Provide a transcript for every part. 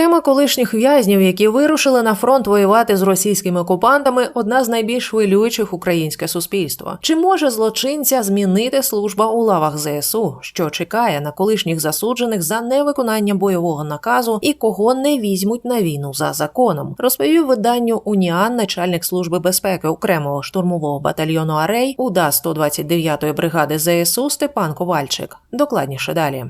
Тема колишніх в'язнів, які вирушили на фронт воювати з російськими окупантами, одна з найбільш хвилюючих українське суспільство. Чи може злочинця змінити служба у лавах ЗСУ, що чекає на колишніх засуджених за невиконання бойового наказу і кого не візьмуть на війну за законом? Розповів виданню Уніан, начальник служби безпеки окремого штурмового батальйону Арей УДА 129-ї бригади ЗСУ Степан Ковальчик. Докладніше далі.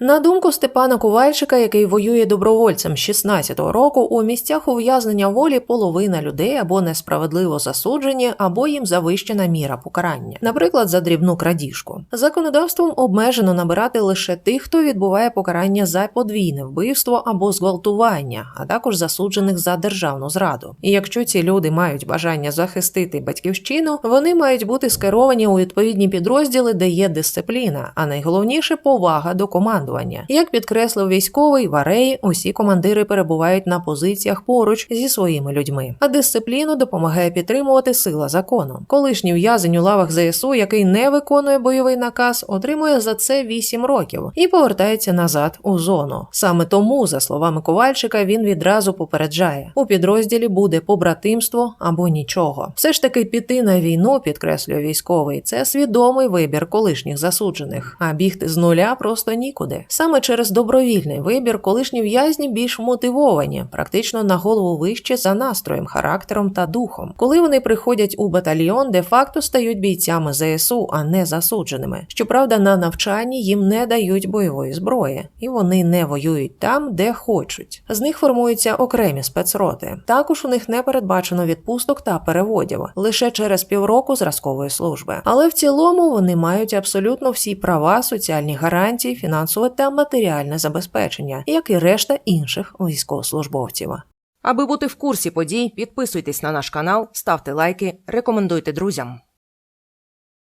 На думку Степана Ковальчика, який воює добровольцем з 16-го року, у місцях ув'язнення волі половина людей або несправедливо засуджені, або їм завищена міра покарання, наприклад, за дрібну крадіжку. Законодавством обмежено набирати лише тих, хто відбуває покарання за подвійне вбивство або зґвалтування, а також засуджених за державну зраду. І якщо ці люди мають бажання захистити батьківщину, вони мають бути скеровані у відповідні підрозділи, де є дисципліна, а найголовніше повага до команди командування. Як підкреслив військовий, в усі командири перебувають на позиціях поруч зі своїми людьми, а дисципліну допомагає підтримувати сила закону. Колишній в'язень у лавах ЗСУ, який не виконує бойовий наказ, отримує за це 8 років і повертається назад у зону. Саме тому, за словами Ковальчика, він відразу попереджає: у підрозділі буде побратимство або нічого. Все ж таки піти на війну, підкреслює військовий, це свідомий вибір колишніх засуджених, а бігти з нуля просто нікуди. Саме через добровільний вибір колишні в'язні більш мотивовані, практично на голову вище за настроєм, характером та духом. Коли вони приходять у батальйон, де-факто стають бійцями ЗСУ, а не засудженими. Щоправда, на навчанні їм не дають бойової зброї, і вони не воюють там, де хочуть. З них формуються окремі спецроти. Також у них не передбачено відпусток та переводів лише через півроку зразкової служби. Але в цілому вони мають абсолютно всі права, соціальні гарантії, фінансове та матеріальне забезпечення, як і решта інших військовослужбовців. Аби бути в курсі подій, підписуйтесь на наш канал, ставте лайки, рекомендуйте друзям.